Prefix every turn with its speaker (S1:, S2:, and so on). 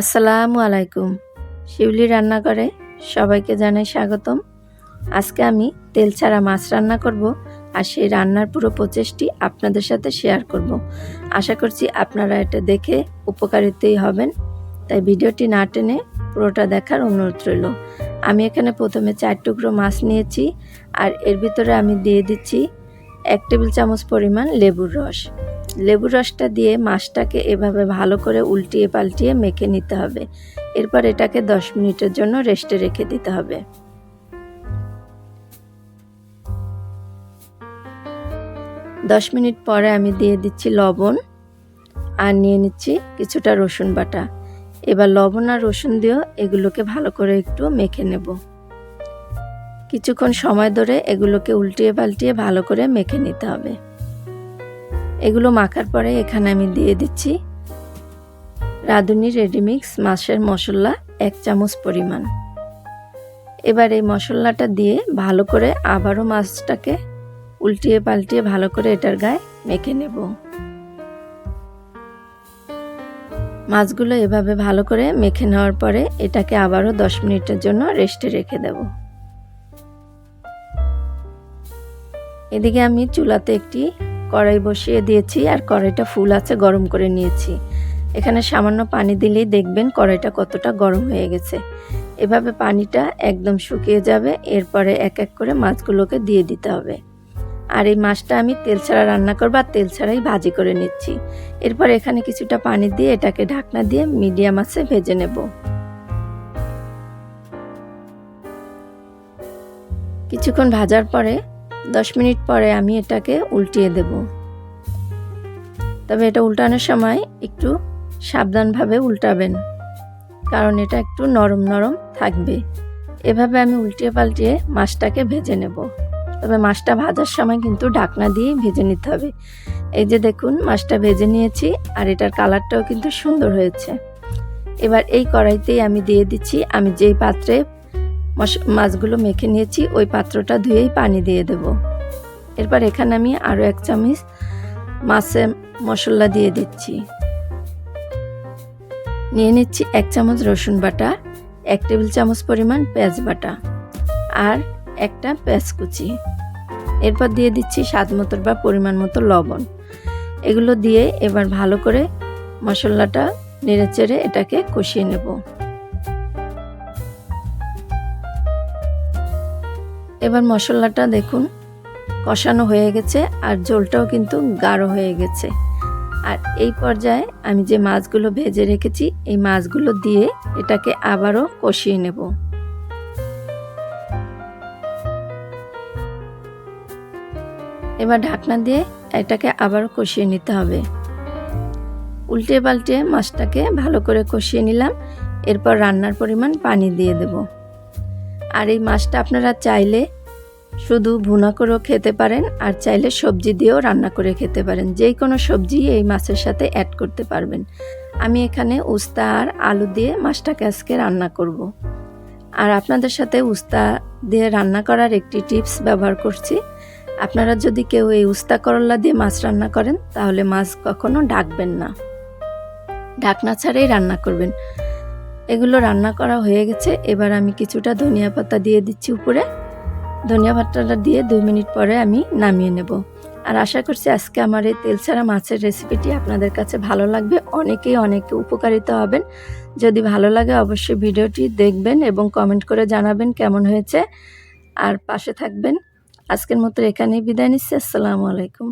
S1: আসসালামু আলাইকুম। শিউলি রান্নাঘরে সবাইকে জানাই স্বাগতম। আজকে আমি তেল ছাড়া মাছ রান্না করব আর সেই রান্নার পুরো প্রচেষ্টি আপনাদের সাথে শেয়ার করব। আশা করছি আপনারা এটা দেখে উপকারিতই হবেন। তাই ভিডিওটি না টেনে পুরোটা দেখার অনুরোধ রইল। আমি এখানে প্রথমে চার টুকরো মাছ নিয়েছি আর এর ভিতরে আমি দিয়ে দিচ্ছি এক টেবিল চামচ পরিমাণ লেবুর রস। লেবুর রসটা দিয়ে মাছটাকে এভাবে ভালো করে উল্টিয়ে পাল্টিয়ে মেখে নিতে হবে। এরপর এটাকে দশ মিনিটের জন্য রেস্টে রেখে দিতে হবে। দশ মিনিট পরে আমি দিয়ে দিচ্ছি লবণ আর নিয়ে নিচ্ছি কিছুটা রসুন বাটা। এবার লবণ আর রসুন দিয়েও এগুলোকে ভালো করে একটু মেখে নেব। কিছুক্ষণ সময় ধরে এগুলোকে উল্টিয়ে পাল্টিয়ে ভালো করে মেখে নিতে হবে। এগুলো মাখার পরে এখানে আমি দিয়ে দিচ্ছি রাঁধুনি রেডিমিক্স মাছের মশলা এক চামচ পরিমাণ। এবার এই মশলাটা দিয়ে ভালো করে আবারও মাছটাকে উল্টিয়ে পাল্টিয়ে ভালো করে এটার গায়ে মেখে নেব। মাছগুলো এভাবে ভালো করে মেখে নেওয়ার পরে এটাকে আবারও দশ মিনিটের জন্য রেস্টে রেখে দেব। এদিকে আমি চুলাতে একটি কড়াই বসিয়ে দিয়েছি আর কড়াইটা ফুল আছে, গরম করে নিয়েছি। এখানে সামান্য পানি দিলেই দেখবেন কড়াইটা কতটা গরম হয়ে গেছে। এভাবে পানিটা একদম শুকিয়ে যাবে, এরপরে এক এক করে মাছগুলোকে দিয়ে দিতে হবে। আর এই মাছটা আমি তেল ছাড়া রান্না করব আর তেল ছাড়াই ভাজি করে নিচ্ছি। এরপর এখানে কিছুটা পানি দিয়ে এটাকে ঢাকনা দিয়ে মিডিয়াম আছে ভেজে নেব। কিছুক্ষণ ভাজার পরে দশ মিনিট পরে আমি এটাকে উল্টিয়ে দেব। তবে এটা উল্টানোর সময় একটু সাবধানভাবে উল্টাবেন, কারণ এটা একটু নরম নরম থাকবে। এভাবে আমি উল্টিয়ে পাল্টিয়ে মাছটাকে ভেজে নেব। তবে মাছটা ভাজার সময় কিন্তু ঢাকনা দিয়ে ভেজে নিতে হবে। এই যে দেখুন, মাছটা ভেজে নিয়েছি আর এটার কালারটাও কিন্তু সুন্দর হয়েছে। এবার এই কড়াইতেই আমি দিয়ে দিচ্ছি, আমি যেই পাত্রে মাছগুলো মেখে নিয়েছি, ওই পাত্রটা ধুয়েই পানি দিয়ে দেব। এরপর এখানে আমি আরও এক চামচ মাছের মশলা দিয়ে দিচ্ছি। নিয়ে নিচ্ছি এক চামচ রসুন বাটা, এক টেবিল চামচ পরিমাণ পেঁয়াজ বাটা আর একটা পেঁয়াজ কুচি। এরপর দিয়ে দিচ্ছি স্বাদ মতো বা পরিমাণ মতো লবণ। এগুলো দিয়ে এবার ভালো করে মশলাটা নেড়ে চেড়ে এটাকে কষিয়ে নেব। এবার মশলাটা দেখুন, কষানো হয়ে গেছে আর ঝোলটাও কিন্তু গাঢ় হয়ে গেছে। আর এই পর্যায়ে আমি যে মাছগুলো ভেজে রেখেছি, এই মাছগুলো দিয়ে এটাকে আবারও কষিয়ে নেব। এবার ঢাকনা দিয়ে এটাকে আবারও কষিয়ে নিতে হবে। উল্টে পাল্টে মাছটাকে ভালো করে কষিয়ে নিলাম, এরপর রান্নার পরিমাণ পানি দিয়ে দেব। আর এই মাছটা আপনারা চাইলে শুধু ভুনা করেও খেতে পারেন, আর চাইলে সবজি দিয়েও রান্না করে খেতে পারেন। যে কোনো সবজি এই মাছের সাথে অ্যাড করতে পারবেন। আমি এখানে উস্তা আর আলু দিয়ে মাছটাকে আজকে রান্না করব। আর আপনাদের সাথে উস্তা দিয়ে রান্না করার একটি টিপস ব্যবহার করছি। আপনারা যদি কেউ এই উস্তা করল্লা দিয়ে মাছ রান্না করেন, তাহলে মাছ কখনো ডাকবেন না। ঢাকনা ছাড়াই রান্না করবেন। এগুলো রান্না করা হয়ে গেছে। এবার আমি কিছুটা ধনিয়া পাতা দিয়ে দিচ্ছি উপরে। ধনিয়া ভাতটা দিয়ে দু মিনিট পরে আমি নামিয়ে নেব। আর আশা করছি আজকে আমার এই তেল ছাড়া মাছের রেসিপিটি আপনাদের কাছে ভালো লাগবে, অনেকেই অনেকে উপকারিত হবেন। যদি ভালো লাগে অবশ্যই ভিডিওটি দেখবেন এবং কমেন্ট করে জানাবেন কেমন হয়েছে। আর পাশে থাকবেন। আজকের মতো এখানেই বিদায় নিচ্ছি, আসসালামু আলাইকুম।